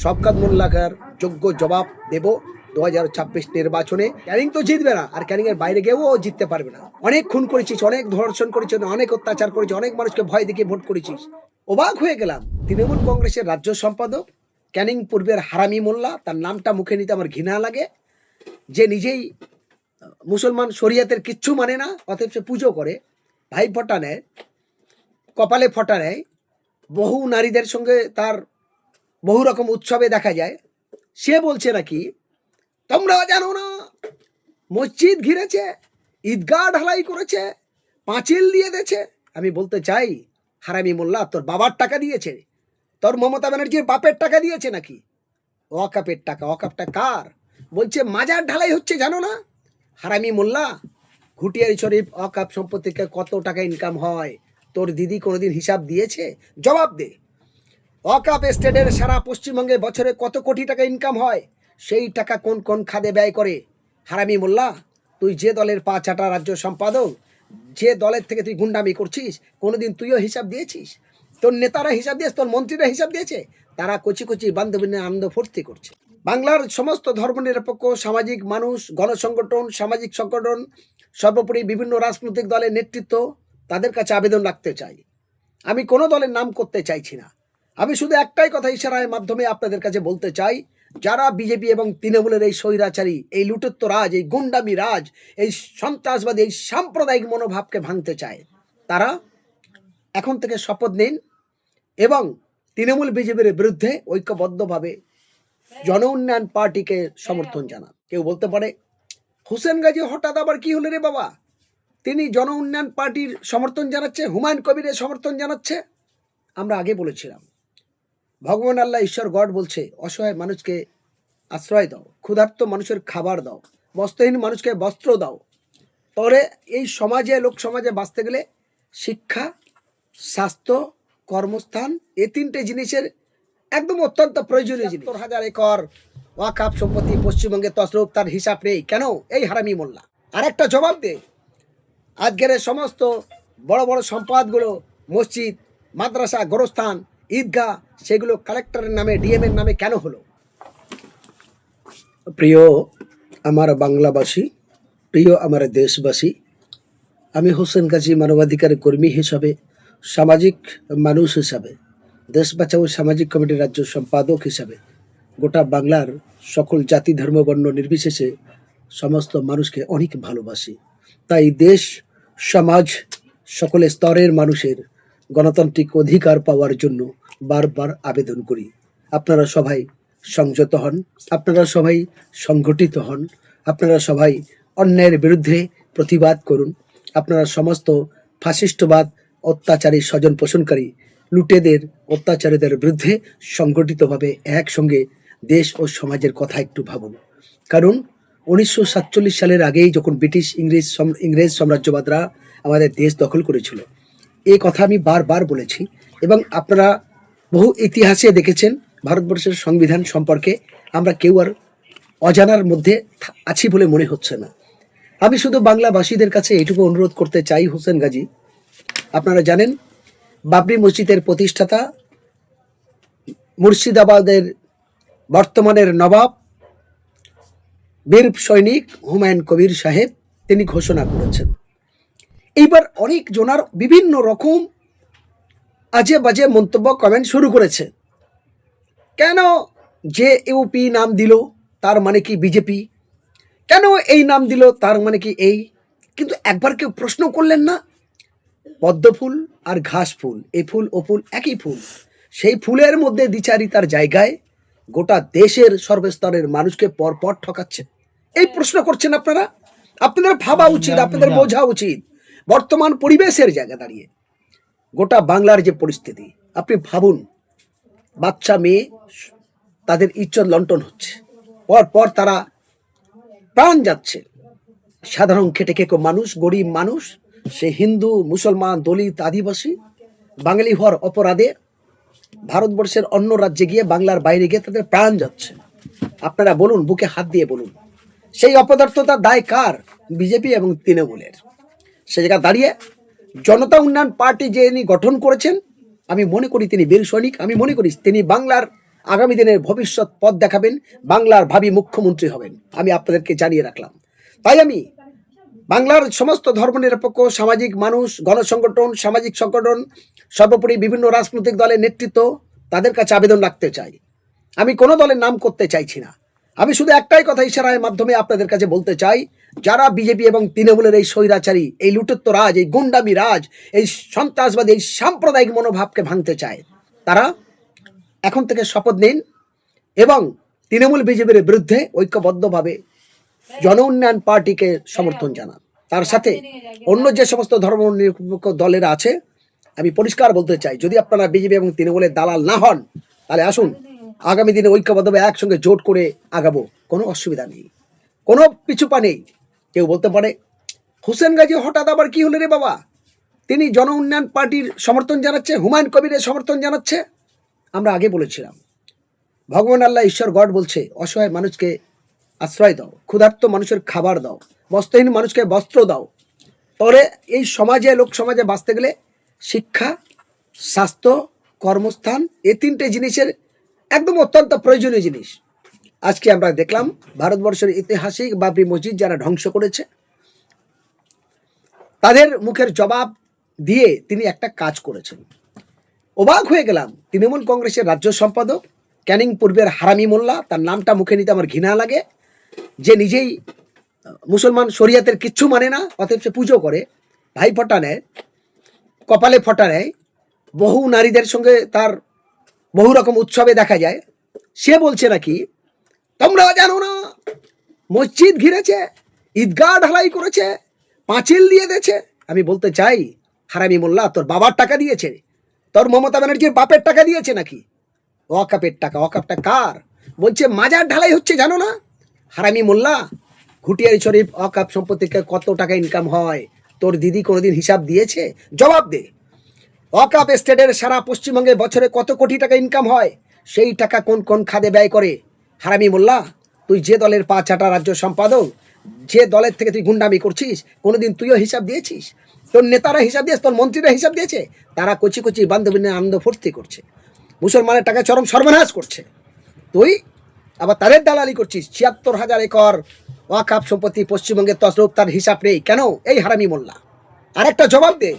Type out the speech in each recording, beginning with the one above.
শবকাত মোল্লাকার যোগ্য জবাব দেব দু হাজার ছাব্বিশ নির্বাচনে। ক্যানিং তো জিতবে না, আর ক্যানিং এর বাইরে গিয়েও ও জিততে পারবে না। অনেক খুন করেছিস, অনেক ধর্ষণ করেছিস, অনেক অত্যাচার করেছিস, অনেক মানুষকে ভয় দেখিয়ে ভোট করেছিস। অবাক হয়ে গেলাম, তৃণমূল কংগ্রেসের রাজ্য সম্পাদক ক্যানিং পূর্বের হারামি মোল্লা, তার নামটা মুখে নিতে আমার ঘৃণা লাগে। যে নিজেই মুসলমান শরিয়াতের কিচ্ছু মানে না, অতএব সে পুজো করে, ভাই ফোঁটা নেয়, কপালে ফোঁটা নেয়, বহু নারীদের সঙ্গে তার বহু রকম উৎসবে দেখা যায়। সে বলছে নাকি, তোমরা জানো না, মসজিদ ঘিরেছে, ঈদগাহ ঢালাই করেছে, পাঁচিল দিয়ে দিয়েছে। আমি বলতে চাই, হারামি মোল্লা, তোর বাবার টাকা দিয়েছে, তোর মমতা ব্যানার্জির বাপের টাকা দিয়েছে নাকি? ওয়াকাপের টাকা ওয়াকাপটা কার? বলছে, মাজার ঢালাই হচ্ছে, জানো না? হারামি মোল্লা, ঘুটিয়ারি শরীফ অকাপ সম্পত্তি থেকে কত টাকা ইনকাম হয়? তোর দিদি কোনোদিন হিসাব দিয়েছে? জবাব দে। অকাপ স্টেটের সারা পশ্চিমবঙ্গে বছরে কত কোটি টাকা ইনকাম হয়? সেই টাকা কোন কোন খাদে ব্যয় করে? হারামি মোল্লা, তুই যে দলের পা চাটা রাজ্য সম্পাদক, যে দলের থেকে তুই গুন্ডামি করছিস, কোনোদিন তুইও হিসাব দিয়েছিস? তোর নেতারা হিসাব দিয়েছে, তোর মন্ত্রীরা হিসাব দিয়েছে, তারা কচি কচি বান্ধবী নিয়ে আনন্দ ফুর্তি করছে। বাংলার সমস্ত ধর্মনিরপেক্ষ, সামাজিক মানুষ, গণসংগঠন, সামাজিক সংগঠন, সর্বোপরি বিভিন্ন রাজনৈতিক দলের নেতৃত্ব, তাদের কাছে আবেদন রাখতে চাই। আমি কোনো দলের নাম করতে চাইছি না। আমি শুধু একটাই কথা ইশারায় মাধ্যমে আপনাদের কাছে বলতে চাই, যারা বিজেপি এবং তৃণমূলের এই স্বৈরাচারী, এই লুটত্ব রাজ এই গুন্ডামি রাজ, এই সন্ত্রাসবাদী, এই সাম্প্রদায়িক মনোভাবকে ভাঙতে চায়, তারা এখন থেকে শপথ নিন এবং তৃণমূল বিজেপির বিরুদ্ধে ঐক্যবদ্ধভাবে জন উন্নয়ন পার্টিকে সমর্থন জানান। কেউ বলতে পারে, হোসেন গাজী হঠাৎ আবার কি হলো রে বাবা? তিনি জন উন্নয়ন পার্টির সমর্থন জানাচ্ছে, হুমায়ুন কবিরের সমর্থন জানাচ্ছে? আমরা আগে বলেছিলাম ভগবান আল্লাহ ঈশ্বর গড বলছে, অসহায় মানুষকে আশ্রয় দাও, ক্ষুধার্ত মানুষের খাবার দাও, বস্ত্রহীন মানুষকে বস্ত্র দাও। তবে এই সমাজে, লোক সমাজে বাঁচতে গেলে শিক্ষা, স্বাস্থ্য, কর্মস্থান এই তিনটে জিনিসের একদম অত্যন্ত প্রয়োজনীয় জিনিস। সত্তর হাজার একর ওয়াকাপ সম্পত্তি পশ্চিমবঙ্গে তসরূপ তার হিসাব নেই। কেন? এই হারামি মোল্লা। আর একটা জবাব দে। আজকের সমস্ত বড় বড় সম্পদগুলো, মসজিদ, মাদ্রাসা, গোরস্থান ঈদগাহ, সেগুলো কালেক্টরের নামে ডিএম এর নামে কেন হলো? প্রিয় আমার বাংলাবাসী, প্রিয় আমার দেশবাসী, আমি হোসেন গাজী মানবাধিকার কর্মী হিসাবে, সামাজিক মানুষ হিসাবে, দেশ বাঁচাও সামাজিক কমিটির রাজ্য সম্পাদক হিসাবে, গোটা বাংলার সকল জাতি, ধর্ম, বর্ণ নির্বিশেষে সমস্ত মানুষকে অনেক ভালোবাসি। তাই দেশ, সমাজ, সকল স্তরের মানুষের গণতান্ত্রিক অধিকার পাওয়ার জন্য বারবার আবেদন করি। আপনারা সবাই সংযত হন, আপনারা সবাই সংগঠিত হন, আপনারা সবাই অন্যায়ের বিরুদ্ধে প্রতিবাদ করুন। আপনারা সমস্ত ফাশিষ্টবাদ অত্যাচারী, স্বজন পোষণকারী, লুটেদের, অত্যাচারীদের বিরুদ্ধে সংগঠিতভাবে একসঙ্গে দেশ ও সমাজের কথা একটু ভাবুন। কারণ উনিশশো সাতচল্লিশ সালের আগেই যখন ব্রিটিশ, ইংরেজ ইংরেজ সাম্রাজ্যবাদরা আমাদের দেশ দখল করেছিল এই কথা আমি বারবার বলেছি এবং আপনারা বহু ইতিহাসে দেখেছেন ভারতবর্ষের সংবিধান সম্পর্কে। আমরা কেউ আর অজানার মধ্যে আছি বলে মনে হচ্ছে না। আমি শুধু বাংলাভাষীদের কাছে এইটুকু অনুরোধ করতে চাই হোসেন গাজী। আপনারা জানেন, বাবরি মসজিদের প্রতিষ্ঠাতা মুর্শিদাবাদের বর্তমানের নবাব, বীর সৈনিক হুমায়ুন কবির সাহেব, তিনি ঘোষণা করেছেন। এইবার অনেক জনার বিভিন্ন রকম আজে বাজে মন্তব্য কমেন্ট শুরু করেছে। কেন যে ইউপি নাম দিল তার মানে কি বিজেপি? কেন এই নাম দিল তার মানে কি এই? কিন্তু একবার কেউ প্রশ্ন করলেন না? পদ্ম ফুল আর ঘাস ফুল এই ফুল ও ফুল একই ফুল। সেই ফুলের মধ্যে দ্বিচারিতার জায়গায় গোটা দেশের সর্বস্তরের মানুষকে পরপর ঠকাচ্ছে। এই প্রশ্ন করছেন আপনারা? আপনাদের ভাবা উচিত আপনাদের বোঝা উচিত। বর্তমান পরিবেশের জায়গা দাঁড়িয়ে। গোটা বাংলার যে পরিস্থিতি, আপনি ভাবুন, বাচ্চা মেয়ে তাদের ইজ্জত লন্টন হচ্ছে। পর পর তারা প্রাণ যাচ্ছে। সাধারণ খেটে খেকো মানুষ, গরিব মানুষ, সে হিন্দু, মুসলমান, দলিত, আদিবাসী, বাঙালি হওয়ার অপরাধে ভারতবর্ষের অন্য রাজ্যে গিয়ে বাংলার বাইরে গিয়ে তাদের প্রাণ যাচ্ছে। আপনারা বলুন, বুকে হাত দিয়ে বলুন, সেই অপদার্থতা দায় কার? বিজেপি এবং তৃণমূলের। সে জায়গা দাঁড়িয়ে জনতা উন্নয়ন পার্টি যে ইনি গঠন করেছেন, আমি মনে করি তিনি বীর সৈনিক, আমি মনে করি তিনি বাংলার আগামী দিনের ভবিষ্যৎ পথ দেখাবেন, বাংলার ভাবি মুখ্যমন্ত্রী হবেন, আমি আপনাদেরকে জানিয়ে রাখলাম। তাই আমি বাংলার সমস্ত ধর্মনিরপেক্ষ, সামাজিক মানুষ, গণসংগঠন, সামাজিক সংগঠন, সর্বোপরি বিভিন্ন রাজনৈতিক দলের নেতৃত্ব, তাদের কাছে আবেদন রাখতে চাই। আমি কোনো দলের নাম করতে চাইছি না। আমি শুধু একটাই কথা ইশারার মাধ্যমে আপনাদের কাছে বলতে চাই যারা বিজেপি এবং তৃণমূলের এই স্বৈরাচারী, এই লুটত্ব রাজ, এই গুন্ডামি রাজ, এই সন্ত্রাসবাদী, এই সাম্প্রদায়িক মনোভাবকে ভাঙতে চায়, তারা এখন থেকে শপথ নিন এবং তৃণমূল বিজেপির বিরুদ্ধে ঐক্যবদ্ধভাবে জন উন্নয়ন পার্টিকে সমর্থন জানান। তার সাথে অন্য যে সমস্ত ধর্ম নিরপেক্ষ দলেরা আছে, আমি পরিষ্কার বলতে চাই, যদি আপনারা বিজেপি এবং তৃণমূলের দালাল না হন, তাহলে আসুন, আগামী দিনে ঐক্যবদ্ধভাবে একসঙ্গে জোট করে আগাবো, কোনো অসুবিধা নেই। কোনো পিছুপা নেই। কেউ বলতে পারে, হুসেন গাজী হঠাৎ আবার কি হলো রে বাবা? তিনি জন উন্নয়ন পার্টির সমর্থন জানাচ্ছে, হুমায়ুন কবিরের সমর্থন জানাচ্ছে? আমরা আগে বলেছিলাম। ভগবান আল্লাহ ঈশ্বর গড বলছে, অসহায় মানুষকে আশ্রয় দাও, ক্ষুধার্ত মানুষের খাবার দাও, বস্ত্রহীন মানুষকে বস্ত্র দাও। পরে এই সমাজে, লোক সমাজে বাঁচতে গেলে শিক্ষা, স্বাস্থ্য, কর্মস্থান এই তিনটে জিনিসের একদম অত্যন্ত প্রয়োজনীয় জিনিস। আজকে আমরা দেখলাম ভারতবর্ষের ঐতিহাসিক বাবরি মসজিদ যারা ধ্বংস করেছে, তাদের মুখের জবাব দিয়ে তিনি একটা কাজ করেছেন। অবাক হয়ে গেলাম, তৃণমূল কংগ্রেসের রাজ্য সম্পাদক ক্যানিং পূর্বের হারামি মোল্লা, তার নামটা মুখে নিতে আমার ঘৃণা লাগে, যে নিজেই মুসলমান শরিয়াতের কিচ্ছু মানে না, অতএব সে পুজো করে, ভাই ফটা নেয়, কপালে ফটা নেয়, বহু নারীদের সঙ্গে তার বহু রকম উৎসবে দেখা যায়। সে বলছে নাকি তোমরা জানো না। মসজিদ ঘিরেছে, ঈদগাহ ঢালাই করেছে, পাঁচিল দিয়ে দিয়েছে। আমি বলতে চাই, হারামি মোল্লা, তোর বাবার টাকা দিয়েছে? তোর মমতা ব্যানার্জির বাপের টাকা দিয়েছে নাকি? ওয়াকাপের টাকা, ওয়াকাপটা কার? বলছে, মাজার ঢালাই হচ্ছে, জানো না? হারামি মোল্লা, ঘুটিয়ারি শরীফ অকাপ সম্পত্তি কত টাকা ইনকাম হয়? তোর দিদি কোনোদিন হিসাব দিয়েছে? জবাব দে। অকাপ স্টেটের সারা পশ্চিমবঙ্গে বছরে কত কোটি টাকা ইনকাম হয়? সেই টাকা কোন কোন খাদে ব্যয় করে? হারামি মোল্লা, তুই যে দলের পা চাটা রাজ্য সম্পাদক, যে দলের থেকে তুই গুন্ডামি করছিস, কোনোদিন তুইও হিসাব দিয়েছিস? তোর নেতারা হিসাব দিয়েছে, তোর মন্ত্রীরা হিসাব দিয়েছে? তারা কচি কচি বান্ধবী নিয়ে আনন্দ ফুর্তি করছে। মুসলমানের টাকা চরম সর্বনাশ করছে। তুই আবার তাদের দালালি করছিস, ছিয়াত্তর হাজার একর ওয়াকাপ সম্পত্তি পশ্চিমবঙ্গের তসরূপ তার হিসাব নেই। কেন? এই হারামি মোল্লা। আরেকটা জবাব দে।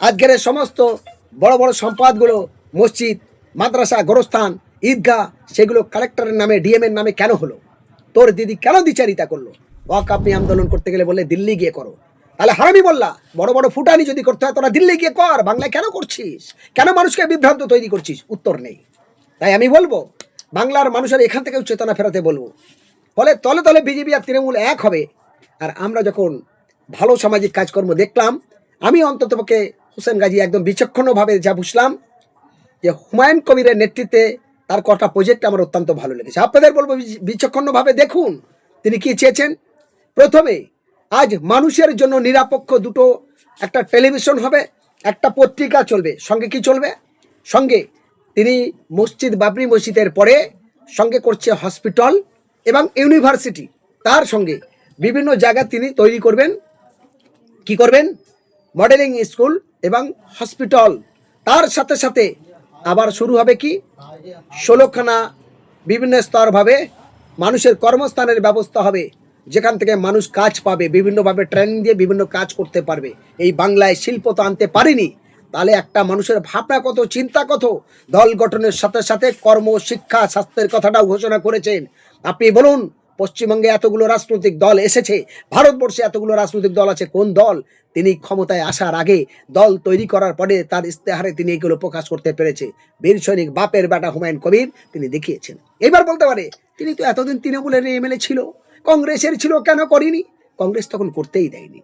আজকের সমস্ত বড় বড় সম্পদগুলো, মসজিদ, মাদ্রাসা, গোরস্থান ঈদগাহ, সেগুলো কালেক্টরের নামে ডিএম এর নামে কেন হলো? তোর দিদি কেন দ্বিচারিতা করল? ওয়াকাপ আপনি আন্দোলন করতে গেলে বলে দিল্লি গিয়ে করো। তাহলে হারামি বললা বড় বড় ফুটানি যদি করতে হয়, তোরা দিল্লি গিয়ে কর, বাংলায় কেন করছিস? কেন মানুষকে বিভ্রান্ত তৈরি করছিস? উত্তর নেই। তাই আমি বলব, বাংলার মানুষের এখান থেকেও চেতনা ফেরাতে বলব। ফলে তলে তলে বিজেপি আর তৃণমূল এক হবে। আর আমরা যখন ভালো সামাজিক কাজকর্ম দেখলাম, আমি অন্ততপক্ষে হোসেন গাজী একদম বিচক্ষণভাবে যা বুঝলাম, যে হুমায়ুন কবিরের নেতৃত্বে তার কটা প্রজেক্ট আমার অত্যন্ত ভালো লেগেছে। আপনাদের বলব বিচ- বিচক্ষণভাবে দেখুন তিনি কি চেয়েছেন। প্রথমে, আজ মানুষের জন্য নিরাপক্ষ দুটো একটা টেলিভিশন হবে, একটা পত্রিকা চলবে। সঙ্গে কি চলবে? সঙ্গে তিনি মসজিদ বাবরি মসজিদের পরে সঙ্গে করছে হসপিটাল এবং ইউনিভার্সিটি তার সঙ্গে বিভিন্ন জায়গা তিনি তৈরি করবেন। কি করবেন? মডেলিং স্কুল এবং হসপিটাল তার সাথে সাথে আবার শুরু হবে কি? ষোলোখানা বিভিন্ন স্তরভাবে মানুষের কর্মস্থানের ব্যবস্থা হবে, যেখান থেকে মানুষ কাজ পাবে, বিভিন্নভাবে ট্রেনিং দিয়ে বিভিন্ন কাজ করতে পারবে। এই বাংলায় শিল্প তো আনতে পারেনি, তাহলে একটা মানুষের ভাবনা কত, চিন্তা কত? দল গঠনের সাথে সাথে কর্ম, শিক্ষা, স্বাস্থ্যের কথাটাও ঘোষণা করেছেন। আপনি বলুন পশ্চিমবঙ্গে এতগুলো রাজনৈতিক দল এসেছে, ভারতবর্ষে এতগুলো রাজনৈতিক দল আছে, কোন দল? তিনি ক্ষমতায় আসার আগে দল তৈরি করার পরে তার ইস্তেহারে তিনি এগুলো প্রকাশ করতে পেরেছে। বীর সৈনিক বাপের বেটা হুমায়ুন কবির তিনি দেখিয়েছেন। এবার বলতে পারে, তিনি তো এতদিন তৃণমূলের এমএলএ ছিল, কংগ্রেসের ছিল, কেন করিনি? কংগ্রেস তখন করতেই দেয়নি।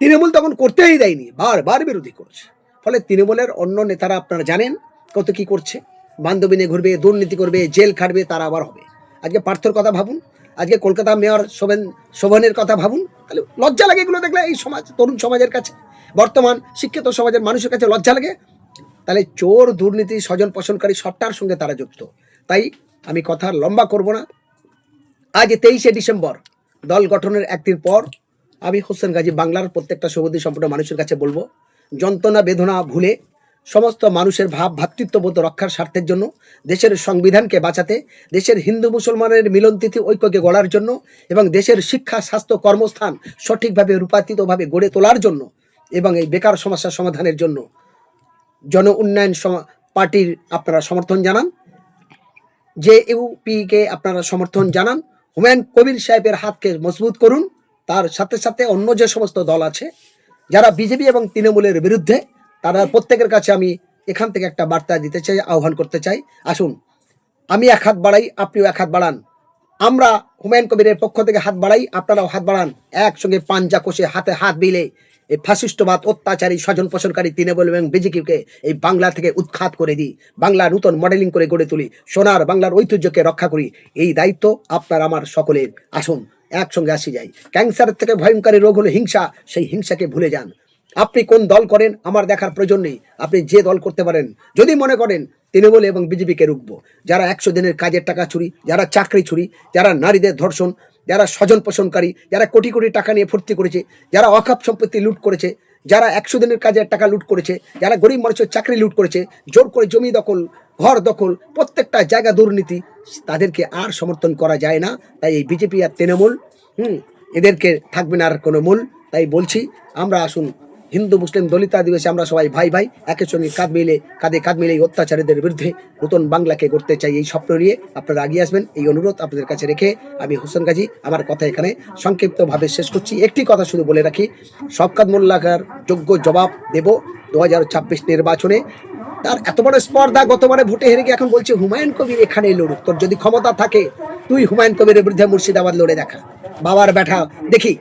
তৃণমূল তখন করতেই দেয়নি, বারবার বিরোধী করছে। ফলে তৃণমূলের অন্য নেতারা আপনারা জানেন কত কি করছে? বান্ধবী নিয়ে ঘুরবে, দুর্নীতি করবে, জেল খাটবে, তারা আবার হবে। আজকে পার্থর কথা ভাবুন আজকে কলকাতা মেয়র শোভেন, শোভনের কথা ভাবুন, তাহলে লজ্জা লাগে এগুলো দেখলে, এই সমাজ, তরুণ সমাজের কাছে। বর্তমান শিক্ষিত সমাজের মানুষের কাছে লজ্জা লাগে। তাহলে চোর, দুর্নীতি, স্বজন পোষণকারী সবটার সঙ্গে তারা যুক্ত। তাই আমি কথা লম্বা করব না। আজ তেইশে ডিসেম্বর, দল গঠনের একদিন পর আমি হোসেন গাজী বাংলার প্রত্যেকটা সবুদ্দি সম্পূর্ণ মানুষের কাছে বলব। যন্ত্রণা, বেদনা ভুলে সমস্ত মানুষের ভাব ভ্রাতৃত্ববোধ রক্ষার স্বার্থের জন্য, দেশের সংবিধানকে বাঁচাতে, দেশের হিন্দু মুসলমানের মিলনতিথি ঐক্যকে গড়ার জন্য এবং দেশের শিক্ষা, স্বাস্থ্য, কর্মস্থান সঠিকভাবে রূপান্তরিতভাবে গড়ে তোলার জন্য এবং এই বেকার সমস্যা সমাধানের জন্য জন উন্নয়ন পার্টির আপনারা সমর্থন জানান। যে ইউপিকে আপনারা সমর্থন জানান। হুমায়ুন কবির সাহেবের হাতকে মজবুত করুন। তার সাথে সাথে অন্য যে সমস্ত দল আছে, যারা বিজেপি এবং তৃণমূলের বিরুদ্ধে তারা প্রত্যেকের কাছে আমি এখান থেকে একটা বার্তা দিতে চাই, আহ্বান করতে চাই। আসুন, আমি এক হাত বাড়াই, আপনিও এক হাত বাড়ান। আমরা হুমায়ুন কবিরের পক্ষ থেকে হাত বাড়াই, আপনারাও হাত বাড়ান। একসঙ্গে পাঞ্জা কষে হাতে হাত মিলে এই ফাসিস্টবাদ, অত্যাচারী স্বজন পোষণকারী তৃণমূল এবং বিজেপিকে এই বাংলা থেকে উৎখাত করে দিই। বাংলা নূতন মডেলিং করে গড়ে তুলি। সোনার বাংলার ঐতিহ্যকে রক্ষা করি। এই দায়িত্ব আপনার, আমার সকলের। আসুন, একসঙ্গে আসি যাই। ক্যান্সারের থেকে ভয়ঙ্করী রোগ হলো হিংসা, সেই হিংসাকে ভুলে যান। আপনি কোন দল করেন, আমার দেখার প্রয়োজন নেই। আপনি যে দল করতে পারেন, যদি মনে করেন তৃণমূল এবং বিজেপিকে রুখব। যারা একশো দিনের কাজের টাকা চুরি, যারা চাকরি চুরি, যারা নারীদের ধর্ষণ, যারা স্বজন পোষণকারী, যারা কোটি কোটি টাকা নিয়ে ফুর্তি করেছে, যারা অকাপ সম্পত্তি লুট করেছে, যারা একশো দিনের কাজের টাকা লুট করেছে, যারা গরিব মানুষের চাকরি লুট করেছে, জোর করে জমি দখল, ঘর দখল, প্রত্যেকটা জায়গা দুর্নীতি, তাদেরকে আর সমর্থন করা যায় না। তাই এই বিজেপি আর তৃণমূল, হুম, এদেরকে থাকবে না আর কোনো মূল। তাই বলছি, আমরা আসুন হিন্দু, মুসলিম, দলিত আদিবাসী আমরা সবাই ভাই ভাই একের সঙ্গে কাঁধ মিলে, কাঁধে কাঁধ মিলে এই অত্যাচারীদের বিরুদ্ধে নতুন বাংলাকে করতে চাই এই স্বপ্ন নিয়ে আপনারা এগিয়ে আসবেন। এই অনুরোধ আপনাদের কাছে রেখে আমি হোসেন গাজী আমার কথা এখানে সংক্ষিপ্তভাবে শেষ করছি। একটি কথা শুধু বলে রাখি শবকাত মোল্লাকার যোগ্য জবাব দেব দু হাজার ছাব্বিশ নির্বাচনে। তার এত বড় স্পর্ধা গতবারে ভোটে হেরে গিয়ে এখন বলছে হুমায়ুন কবির এখানে লড়ুক। তোর যদি ক্ষমতা থাকে তুই হুমায়ুন কবিরের বিরুদ্ধে মুর্শিদাবাদ লড়ে দেখা। বাবার ব্যাঠা দেখি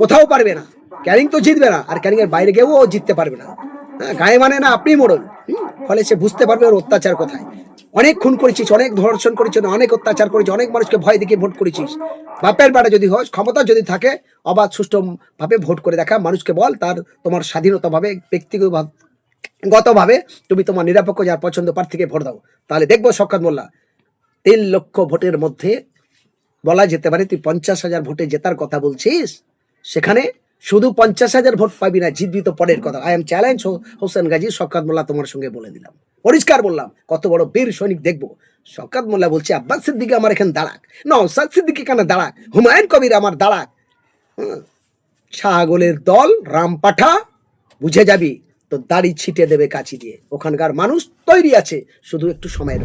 কোথাও পারবে না। ক্যানিং তো জিতবে না আর ক্যানিং এর বাইরে গিয়েও ও জিততে পারবে না। হ্যাঁ, গায়ে মানে না আপনি মোড়ল ফলে সে বুঝতে পারবে ওর অত্যাচার কোথায়। অনেক খুন করেছিস অনেক ধর্ষণ করেছিস অনেক অত্যাচার করেছিস অনেক মানুষকে ভয় দেখিয়ে ভোট করেছিস। বাপের বাড়া যদি হয় ক্ষমতা যদি থাকে অবাধ সুষ্ঠু ভাবে ভোট করে দেখা মানুষকে বল তার তোমার স্বাধীনতা ভাবে ব্যক্তিগত গতভাবে তুমি তোমার নিরপেক্ষ যার পছন্দ প্রার্থীকে ভোট দাও। তাহলে দেখব শকাত মোল্লা তিন লক্ষ ভোটের মধ্যে বলা যেতে পারে তুই পঞ্চাশ হাজার ভোটে জেতার কথা বলছিস, সেখানে শুধু পঞ্চাশ হাজার ভোট পাবি না, জিতবি তো পরের কথা। I am challenge Hossain Gazi Shokat Molla তোমার সঙ্গে বলে দিলাম। পরিষ্কার বললাম, কত বড় বীর সৈনিক দেখব। শকাত মোল্লা বলছে, আব্বাস সিদ্দিকি আমার এখানে দাঁড়াক। নওসাদ সিদ্দিকি কেন দাঁড়াক? হুমায়ুন কবির আমার দাঁড়াক। ছাগলের দল, রামপাঠা, বুঝে যাবি তো দাড়ি ছিটে দেবে কাছি দিয়ে। ওখানকার মানুষ তৈরি আছে, শুধু একটু সময়ের